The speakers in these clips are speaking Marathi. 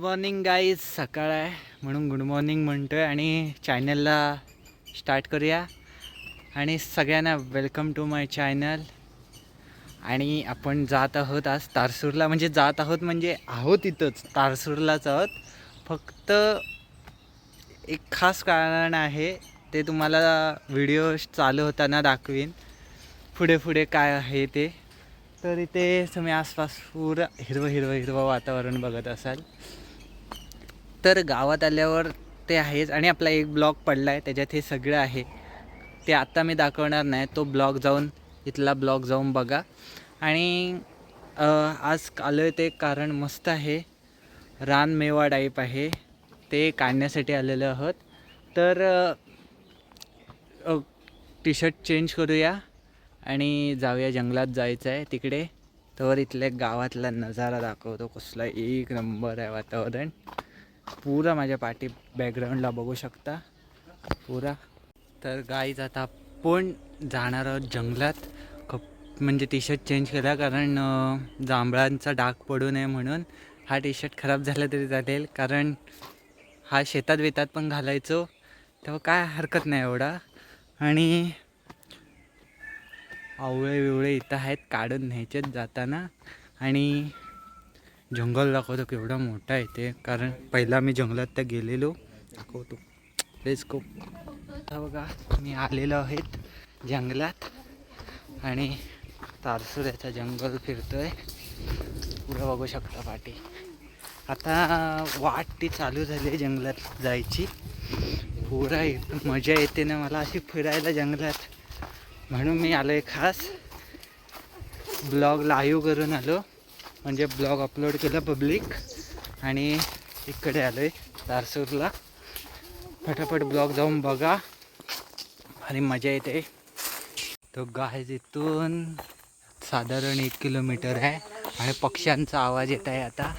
गुड मॉर्निंग गाईज सकाळ आहे म्हणून गुड मॉर्निंग म्हणतो आहे आणि चॅनलला स्टार्ट करूया. आणि सगळ्यांना वेलकम टू माय चॅनल आणि आपण जात आहोत आज तारसूरला. म्हणजे जात आहोत म्हणजे आहोत इथंच. तारसूरलाच आहोत. फक्त एक खास कारण आहे ते तुम्हाला व्हिडिओ चालू होताना दाखवीन. पुढे पुढे काय आहे ते. तर इथे तुम्ही आसपास पुरं हिरवं हिरवं हिरवं वातावरण बघत असाल. तर गावात आल्यावर ते आहेच आणि आपला एक ब्लॉग पडला आहे त्याच्यात हे सगळं आहे. ते आत्ता मी दाखवणार नाही तो ब्लॉग जाऊन इथला ब्लॉग जाऊन बघा. आणि आज आलो आहे ते कारण मस्त आहे. रानमेवा टाईप आहे. ते काढण्यासाठी आलेलो आहोत. तर टी शर्ट चेंज करूया आणि जाऊया जंगलात जायचं आहे तिकडे. तर इथल्या गावातला नजारा दाखवतो कसला एक नंबर आहे वातावरण. पुरा माझ्या पाठी बॅकग्राऊंडला बघू शकता. पुरा. तर गाईज आता आपण जाणार आहोत जंगलात. कप म्हणजे टी शर्ट चेंज केला कारण जांभळांचा डाग पडू नये म्हणून हा टी शर्ट खराब झाला तरी चालेल. कारण हा शेतात वेतात पण घालायचो. तेव्हा काय हरकत नाही एवढा. आणि आवळे विवळे इथं आहेत काढून न्यायचेत जाताना. आणि जंगल दाखवतो केवढा मोठा आहे ते. कारण पहिला मी जंगलात त्या गेलेलो. दाखवतो. तेच खूप आता बघा मी आलेलो आहेत जंगलात. आणि तारसुऱ्याचं जंगल फिरतोय. पुढं बघू शकता पाठी आता वाट ती चालू झाली आहे जंगलात जायची. पुरा मजा येते ना मला अशी फिरायला जंगलात. म्हणून मी आलो आहे खास. ब्लॉग लाईव्ह करून आलो. म्हणजे ब्लॉग अपलोड केला पब्लिक. आणि इकडे आलो आहे दारसूरला फटाफट ब्लॉग जाऊन बघा. आणि मजा येते. तो गाय तिथून साधारण एक किलोमीटर आहे. आणि पक्ष्यांचा आवाज येत आहे आता.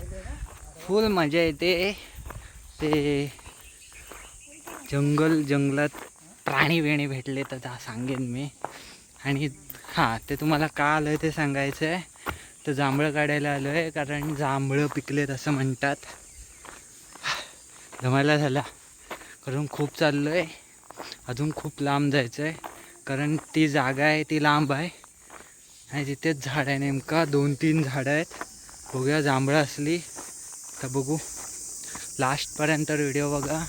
फुल मजा येते. ते जंगल जंगलात प्राणी वेणी भेटले तर त्या सांगेन मी. आणि हां ते तुम्हाला का आलं आहे ते सांगायचं आहे तर जांभळं काढायला आलो आहे कारण जांभळं पिकलेत असं म्हणतात. जमायला झाला. कारण खूप चाललो आहे अजून खूप लांब जायचं आहे कारण ती जागा आहे ती लांब आहे. आणि तिथेच झाड आहे नेमका. दोन तीन झाडं आहेत. बघूया जांभळं असली तर बघू. लास्टपर्यंत व्हिडिओ बघा.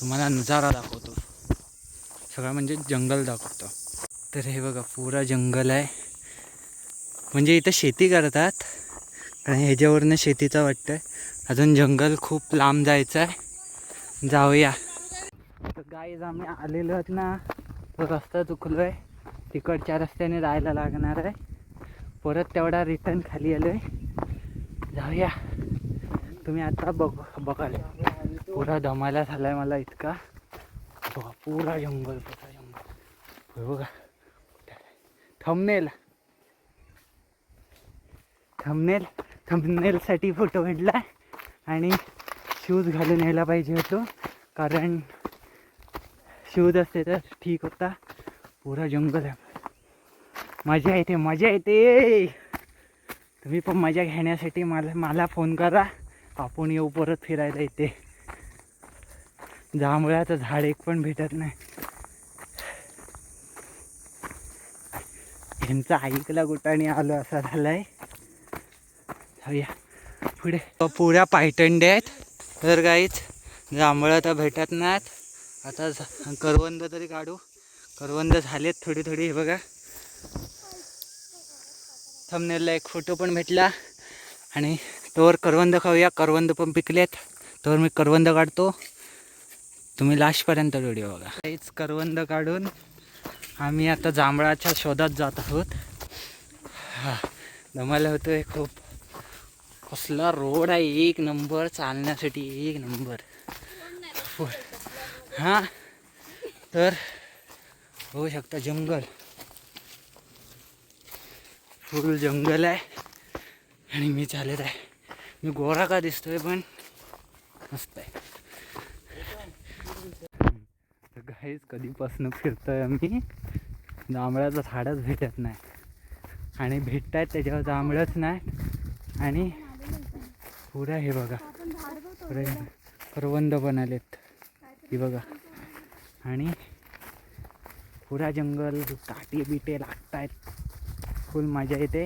तुम्हाला नजारा दाखवतो. सगळं म्हणजे जंगल दाखवतो. तर हे बघा पुरा जंगल आहे. म्हणजे इथं शेती करतात. आणि ह्याच्यावरनं शेतीचं वाटतं अजून जंगल खूप लांब जायचं आहे जाऊया. तर गाईज आम्ही आलेलो आहेत ना. तो रस्ता चुकलो आहे तिकडच्या रस्त्याने जायला लागणार आहे. परत तेवढा रिटर्न खाली आलो आहे जाऊया. तुम्ही आता बघ बघाल. पुरा धमाला झाला आहे मला इतका. बघा पुरा जंगल पुरा जंगल. बघा. थंबनेल थंबनेल थंबनेलसाठी फोटो भेटला. आणि शूज घालून यायला पाहिजे होतो. कारण शूज असते तर ठीक होता. पुरा जंगल आहे. मजा येते मजा येते. तुम्ही पण मजा घेण्यासाठी मला मला फोन करा. आपण येऊ परत फिरायला येते जांभळाचं झाड एक पण भेटत नाही. यांचा ऐकला आणि आलो असा झालाय. जाऊया पुढे. पुऱ्या पायटंडे आहेत. तर काहीच जांभळं तर भेटत नाहीत. आता करवंद तरी काढू. करवंद झालेत थोडी थोडी हे बघा. थमनेरला एक फोटो पण भेटला. आणि तोवर करवंद खाऊया. करवंद पण पिकलेत. तोवर मी करवंद काढतो. तुम्ही लास्टपर्यंत व्हिडिओ बघा. काहीच करवंद काढून आम्ही आता जांभळाच्या शोधात जात आहोत. हा होतो होतोय खूप. कसला रोड आहे एक नंबर चालण्यासाठी एक नंबर हां? तर होऊ शकता जंगल. फुल जंगल आहे. आणि मी चालत आहे. मी गोरा का दिसतोय पण मस्त आहे. तर काहीच कधीपासून फिरतोय आम्ही? जांभळाचं झाडच भेटत नाही. आणि भेटत आहेत त्याच्यावर जांभळच नाही. आणि पुऱ्या हे बघा. इकडे करवंद पण आलेत बघा. आणि पुरा जंगल काटे बिटे लागत आहेत फुल मजा येते.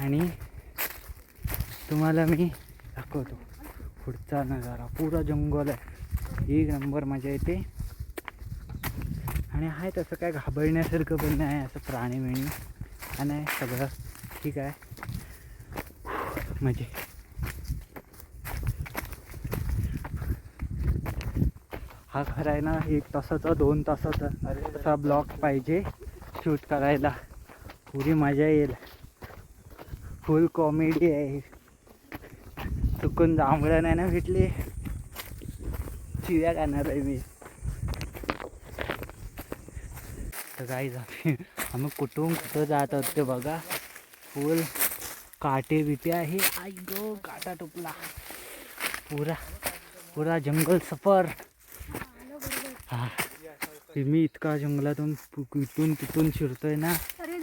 आणि तुम्हाला मी दाखवतो. पुढचा नजारा. पुरा जंगल आहे. एक नंबर मजा येते. आणि आहे तसं काय घाबरण्यासारखं पण नाही. असं प्राणी मिळणं आणि सगळं. ठीक आहे. म्हणजे. हा खरं आहे ना एक तासाचा दोन तासाचा असा ब्लॉक पाहिजे शूट करायला. पुरी मजा येईल. फुल कॉमेडी आहे. चुकून जांभळं नाही ना भेटली. चिव्या खाणार आहे मी. तर काही आम्ही कुठून कुठं जात होते बघा. फुल काटे बिटे आहे. आई गो काटा टुपला. पुरा पुरा जंगल सफर. हा मी इतका जंगलातून इथून तिथून शिरतोय ना. अरे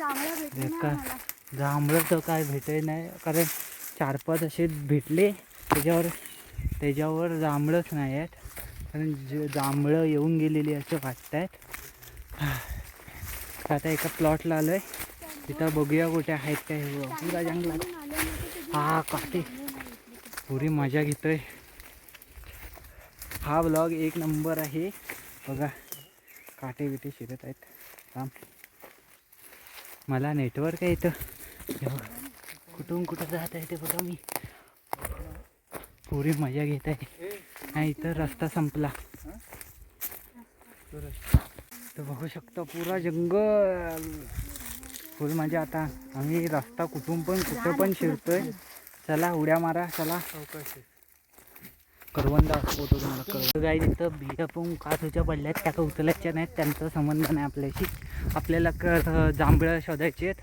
जांभळा तर काय भेटत नाही कारण चार पाच असे भेटले. त्याच्यावर त्याच्यावर जांभळंच नाही आहेत. कारण जे जांभळं येऊन गेलेली असं वाटत आहेत आता एका प्लॉटला आलोय. तिथं बघूया कुठे आहेत काय पुरा जंगलात. हा काटे पुरी मजा घेतोय. हा ब्लॉग एक नंबर आहे. बघा काटे बिटे शिरत आहेत. थांब. मला नेटवर्क आहे इथं. कुठून कुठं जात आहे ते बघा मी. पुरी मजा घेत आहे. नाही इथं रस्ता संपला. तू बघू शकतो पुरा जंगल. फुल मजा आता आम्ही रस्ता कुठून पण कुठं पण शिरतोय. चला उड्या मारा चला. करवंद दाखवतो तुम्हाला करवंद. गाई तिथं बिया पण काचूच्या पडल्यात त्या का उचलायच्या नाहीत त्यांचा संबंध नाही आपल्याशी. आपल्याला कर जांभळं शोधायचे आहेत.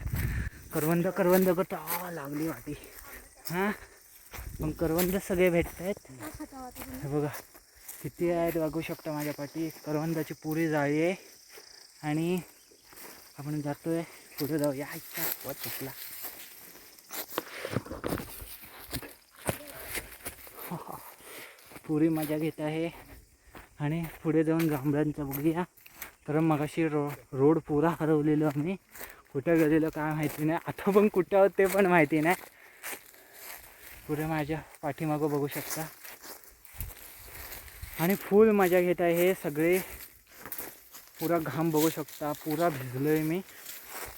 करवंद करवंद करतो. लागली वाटी हां? मग करवंद सगळे भेटत आहेत हा बघा किती आहेत बघू शकता माझ्या पाठी. करवंदाची पुरी जाळी आहे. आणि आपण जातोय पुढे जाऊया इच्छा वर चुकला पुरी मजा घेत आहे. आणि पुढे जाऊन जांभळांचा बघूया कारण मगाशी रो रोड पुरा हरवलेलो आम्ही. कुठं गेलेलो काय माहिती नाही. आता पण कुठं आहोत ते पण माहिती नाही. पुढे माझ्या पाठीमागं बघू शकता. आणि फुल मजा घेत आहे हे सगळे. पुरा घाम बघू शकता. पुरा भिजलो आहे मी.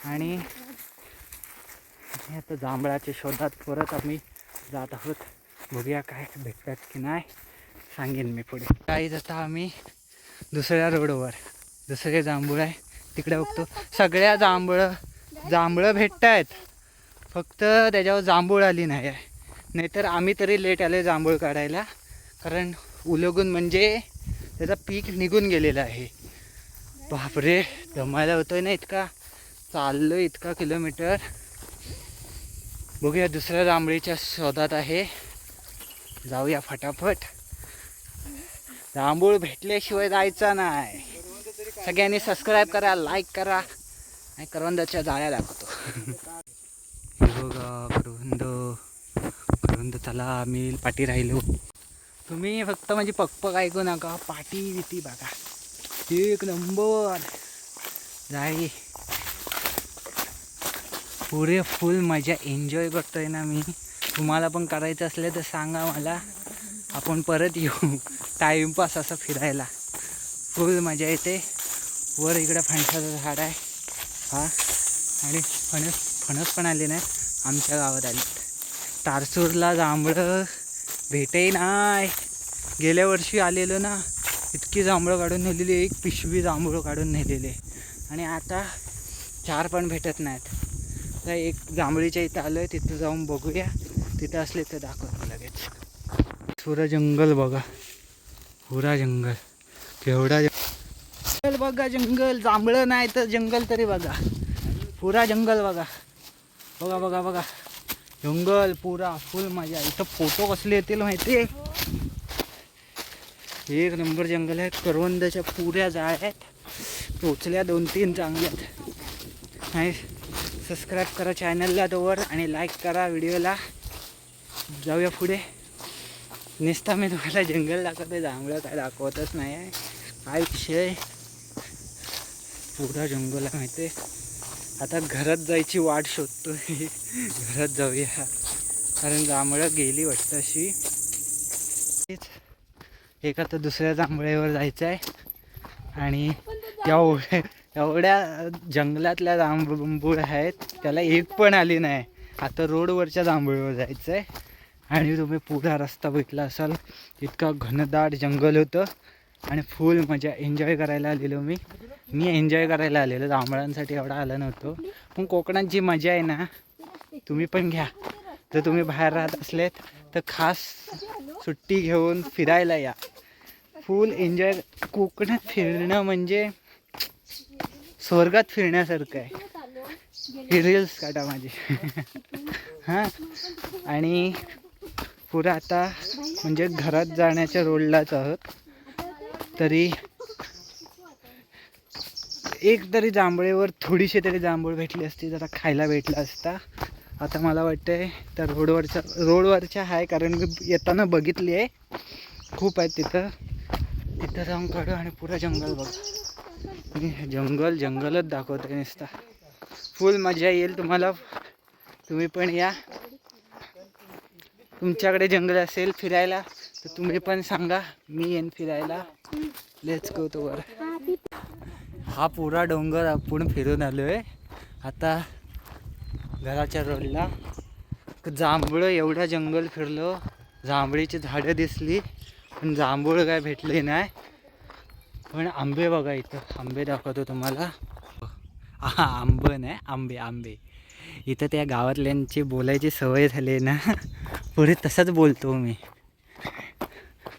आणि आता जांभळाच्या शोधात परत आम्ही जात आहोत. बघूया काय भेटतात की नाही. सांगेन मी पुढे. काही जाता आम्ही दुसऱ्या रोडवर. दुसरे जांभूळ आहे. तिकडे बघतो. सगळ्या जांभळं जांभळं भेटत आहेत फक्त त्याच्यावर जांभूळ आली नाही आहे. नाहीतर आम्ही तरी लेट आले जांभूळ काढायला. कारण उलगून म्हणजे त्याचं पीक निघून गेलेलं आहे. बापरे दमायला होतोय ना इतका. चाललो इतका किलोमीटर. बघूया दुसऱ्या जांभळीच्या शोधात आहे. जाऊया फटाफट. जांभूळ भेटल्याशिवाय जायचा नाही. सगळ्यांनी सबस्क्राईब करा लाईक करा. आणि करवंदाच्या जाळ्या दाखवतो. बघा करवंद. करवंद चला आम्ही पाठी राहिलो. तुम्ही फक्त म्हणजे पकपक ऐकू नका पाठी बिटी बघा. एक नंबर. जाई. पुरे फुल मजा एन्जॉय करतोय ना मी. तुम्हाला पण करायचं असलं तर सांगा मला. आपण परत येऊ. टाईमपास असं फिरायला. फुल मजा येते. वर इकडं फणसाचं झाड आहे. हा. आणि फणस फणस पण आले नाही आमच्या गावात आले. तारसूरला जांभळं भेटे नाही. गेल्या वर्षी आलेलो ना इतकी जांभळं काढून नेलेली एक पिशवी जांभळं काढून नेलेले. आणि आता चार पण भेटत नाहीत. तर एक जांभळीच्या इथं आलं आहे तिथं जाऊन बघूया. तिथं असले तर दाखवतो लगेच. सुरा जंगल बघा. पुरा जंगल. केवढा जंगल? बघा जंगल. जांभळं नाही तर जंगल तरी बघा. पुरा जंगल बघा. बघा बघा बघा. जंगल पुरा फुल मजा. इथं फोटो कसले येतील माहिती आहे एक नंबर जंगल आहे. करवंदाच्या पुऱ्या जाळ्या आहेत टोचल्या दोन तीन चांगल्या आहेत नाही. सबस्क्राईब करा चॅनलला तोवर आणि लाईक करा व्हिडिओला जाऊया पुढे. नेसता मी तुम्हाला जंगल दाखवते जांभळं काय दाखवतच नाही आहे. काय विषय पुरा जंगल आहे माहिती आता घरात जायची वाट शोधतोय. घरात जाऊया. कारण जांभळं गेली वाटतं अशी. तेच. एक आता दुसऱ्या जांभळेवर जायचं आहे आणि त्या ओढ्या एवढ्या जंगलातल्या जांभूळ आहेत त्याला एक पण आली नाही. आता रोडवरच्या जांभळीवर जायचं आहे आणि तुम्ही पुरा रस्ता बघितला असाल इतका घनदाट जंगल होतं. आणि फुल मजा एन्जॉय करायला आलेलो मी. मी एन्जॉय करायला आलेलो जांभळांसाठी एवढा आलं नव्हतो. पण कोकणात जी मजा आहे ना तुम्ही पण घ्या. जर तुम्ही बाहेर राहत असलेत तर खास सुट्टी घेऊन फिरायला या. फुल एन्जॉय कोकणात फिरणं म्हणजे स्वर्गात फिरण्यासारखं आहे. ही रील्स काढा माझी. हां? आणि पुरं आता म्हणजे घरात जाण्याच्या रोडलाच आहोत. तरी एक तरी जांभळेवर थोडीशी तरी जांभूळ भेटली असती जरा खायला भेटला असता. आता मला वाटतंय त्या रोडवरच्या रोडवरच्या आहे कारण मी येताना बघितली आहे. खूप आहेत तिथं. तिथं जाऊन काढू आणि पुरा जंगल बघ. जंगल जंगलच दाखवतोय नुसता. फुल मजा येईल तुम्हाला. तुम्ही पण या. तुमच्याकडे जंगल असेल फिरायला तर तुम्ही पण सांगा. मी येईन फिरायला. लेच गो तो वर हा पुरा डोंगर आपण फिरून आलो आहे आता घराच्या रोडला. जांभळं एवढं जंगल फिरलो. जांभळीची झाडं दिसली. पण जांभूळ काय भेटले नाही. पण आंबे बघा इथं. आंबे दाखवतो तुम्हाला. हा आंब नाही आंबे आंबे. इथं त्या गावातल्यांची बोलायची सवय झाली आहे ना. पुढे तसंच बोलतो मी.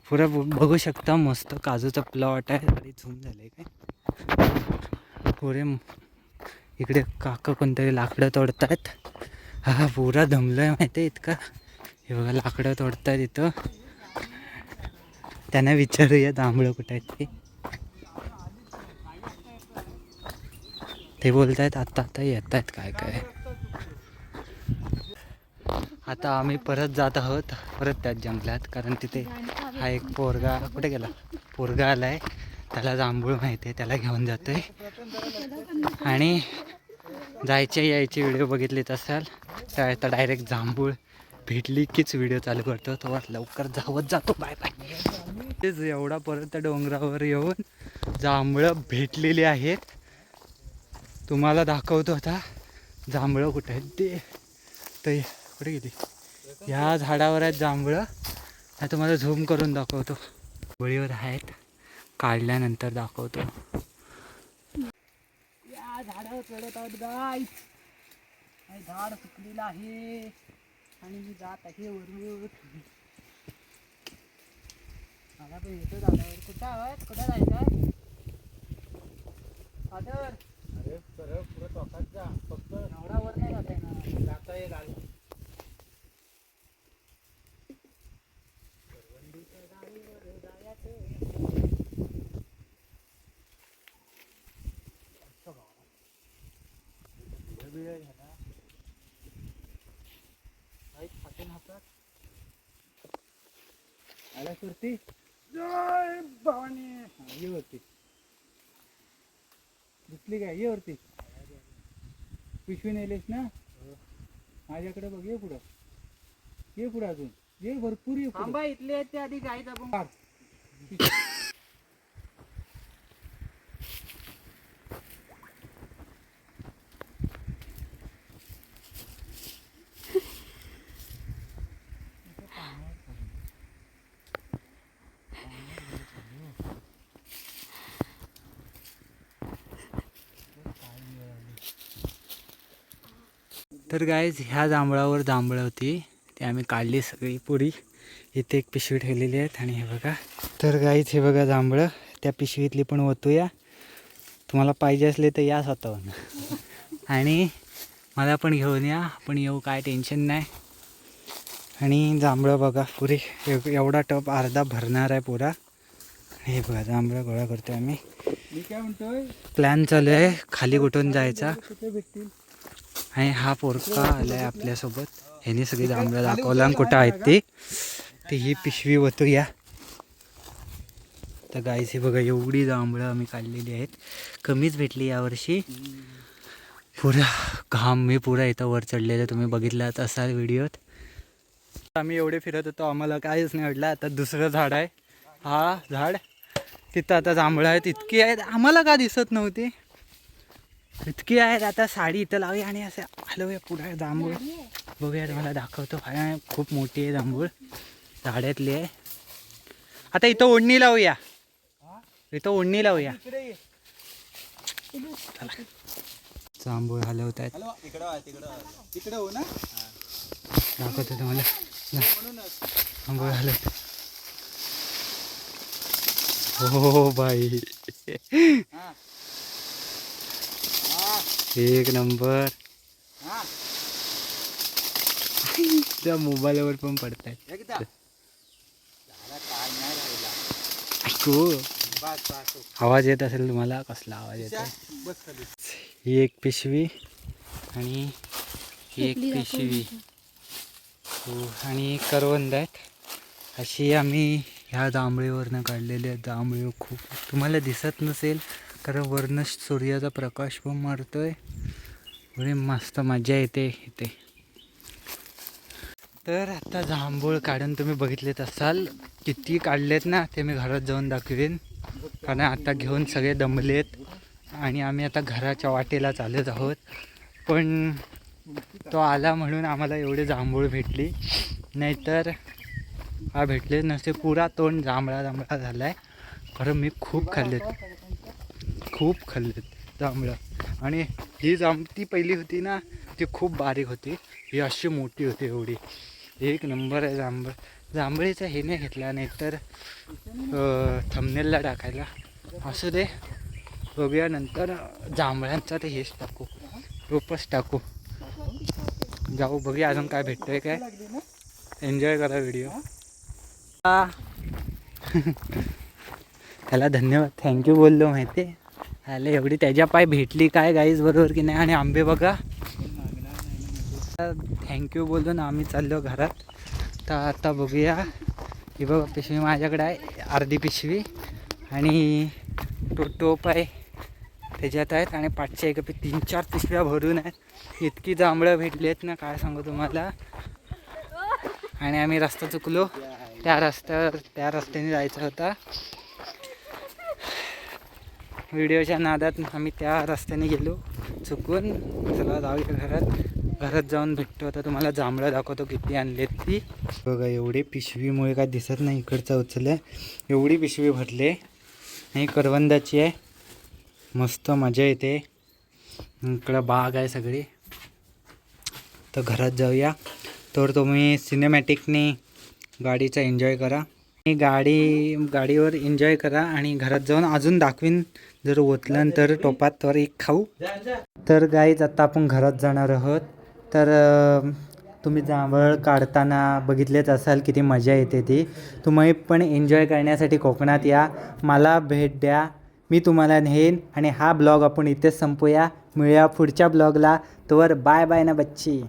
पुरा ब- बघू शकता मस्त काजूचा प्लॉट आहे. अरे झूम झाले काय? पुढे इकडे काका कोणतरी लाकडं तोडतायत. हा पुरा दमलं आहे माहिती आहे इतका. हे बघा लाकडं तोडतायत इथं. त्यांना विचारूया जांभळं कुठं आहेत ते. ते बोलत आहेत आत्ता आता येत आहेत काय काय. आता आम्ही परत जात आहोत परत त्याच जंगलात. कारण तिथे हा एक पोरगा कुठे गेला? पोरगा आलाय. त्याला जांभूळ माहिती आहे त्याला घेऊन जातोय. आणि जायचे यायचे व्हिडिओ बघितलेत असाल तर आता डायरेक्ट जांभूळ भेटली कीच व्हिडिओ चालू करतो. तो लवकर जावत जातो. Bye bye. तेच एवढा परत त्या डोंगरावर येऊन जांभळं भेटलेली आहेत. तुम्हाला दाखवतो आता जांभळं कुठं आहेत ते. ते कुठे गेली? ह्या झाडावर आहेत जांभळं. हा तुम्हाला झूम करून दाखवतो. गोळीवर आहेत. काढल्यानंतर दाखवतो. या झाडावर चढत आहोत गाय झाड सुकलेलं आहे. आणि मी जात आहे वरून. मला पण येतो झाडावर. कुठं आहोत? कुठं जायचं आदर. सरळ पुढे जा फक्त एवढा वर नाही जाता ना जाता येईल आणि आला सुरती जय भवानी. हा, ये होती. दिसली काय? ये वरती. पिशवी नेलीस ना? माझ्याकडे बघ ये पुढं. ये पुढं अजून. ये भरपूर ये पुढं. इथले आहेत ते आधी गाईत आपण. फार. तर गायज ह्या जांभळावर जांभळं होती. ती आम्ही काढली सगळी पुरी. इथे एक पिशवी ठेवलेली आहेत आणि हे बघा. तर गाईज हे बघा जांभळं. त्या पिशवीतली पण ओतूया. तुम्हाला पाहिजे असले तर या स्वतःहून. आणि मला पण घेऊन या. पण येऊ काय टेन्शन नाही. आणि जांभळं बघा पुरी. एव- एवढा टप अर्धा भरणार आहे पुरा. हे बघा जांभळं गोळा करतोय आम्ही. मी काय म्हणतोय? प्लॅन चालू आहे. खाली कुठून जायचा? भेटतील? आणि हा पोरका आलाय आपल्यासोबत. ह्याने सगळी जांभळं दाखवला आणि कुठं आहेत ती. ते ही पिशवी ओतूया तर गाईस हे बघा एवढी जांभळं आम्ही काढलेली आहेत. कमीच भेटली यावर्षी पुरा घाम मी पुरा इथं वर चढलेलं तुम्ही बघितलात असाल व्हिडिओत. आम्ही एवढे फिरत होतो आम्हाला काहीच नाही वाटलं. आता दुसरं झाड आहे. हा झाड. तिथं आता जांभळं आहेत इतकी आहेत. आम्हाला का दिसत नव्हती? इतकी आहेत आता साडी इथं लावूया आणि असं हलवूया पुढे जांभूळ. बघूया तुम्हाला दाखवतो खूप मोठी आहे जांभूळ. झाडातली आहे. आता इथं ओढणी लावूया. इथं ओढणी लावूया. जांभूळ हलवत आहेत. हो ना? दाखवतो तुम्हाला. जांभूळ हलवत हो बाई. एक नंबर. त्या मोबाईलवर पण बस आवाज येत असेल तुम्हाला? कसला आवाज येतो ही एक पिशवी आणि ही एक पिशवी. हो आणि करवंद आहेत. अशी आम्ही ह्या जांभळीवरनं काढलेली आहेत. जांभळी खूप तुम्हाला दिसत नसेल कारण वरनं सूर्याचा प्रकाश पण मारतोय. म्हणजे मस्त मजा येते इथे. तर आता जांभूळ काढून तुम्ही बघितलेत असाल. किती काढलेत ना ते मी घरात जाऊन दाखवेन. कारण आता घेऊन सगळे दमलेत. आणि आम्ही आता घराच्या वाटेला चालत आहोत. पण तो आला म्हणून आम्हाला एवढे जांभूळ भेटली. नाहीतर हा भेटले नसते पुरा तोंड जांभळा जांभळा झाला आहे कारण मी खूप खाल्लेत. खूप खाल्लेत जांभळं आणि ही जांभ ती पहिली होती ना ती खूप बारीक होती. ही अशी मोठी होती एवढी. एक नंबर आहे जांभळ जांभळीचा हे नाही घेतला नाहीतर थमनेलला टाकायला. असू दे. बघूया नंतर जांभळ्यांचा ते हेच टाकू. रोपच टाकू. जाऊ बघूया अजून काय भेटतंय काय. एन्जॉय करा व्हिडिओ त्याला धन्यवाद. थँक्यू बोललो माहिती हॅलो एवढी त्याच्या पाय भेटली काय गाईज बरोबर की नाही? आणि आंबे बघा. थँक्यू बोललो ना आम्ही चाललो घरात. तर आता बघूया. ही बघा पिशवी माझ्याकडे आहे. अर्धी पिशवी. आणि तो टोप आहे. त्याच्यात आहेत. आणि पाचशे एक तीन चार पिशव्या भरून आहेत. इतकी जांभळं भेटली आहेत ना काय सांगू तुम्हाला? आणि आम्ही रस्ता चुकलो. त्या रस्त्यावर त्या रस्त्याने जायचा होता. व्हिडिओच्या नादात आम्ही त्या रस्त्याने गेलो. चुकून चला जाऊया घरात. घरात जाऊन भेटतो. आता तुम्हाला जांभळं दाखवतो किती आणलेत ती. बघा एवढी पिशवीमुळे काय दिसत नाही इकडचं उचललं एवढी पिशवी भरले आणि करवंदाची आहे. मस्त मजा येते. इकडं बाग आहे सगळी. तर घरात जाऊया. तर तुम्ही सिनेमॅटिकने गाडीचा एन्जॉय करा. गाडी गाडीवर एन्जॉय करा आणि घरात जाऊन अजून दाखवीन. जर ओतलं तर टोपात तर एक खाऊ. तर गाईज आता आपण घरात जाणार आहोत. तर तुम्ही जांभळ काढताना बघितलेच असाल किती मजा येते ती. तुम्ही पण एन्जॉय करण्यासाठी कोकणात या. मला भेट द्या. मी तुम्हाला नेईन. आणि हा ब्लॉग आपण इथेच संपूया. मिळूया पुढच्या ब्लॉगला. तोवर बाय बाय ना बच्ची.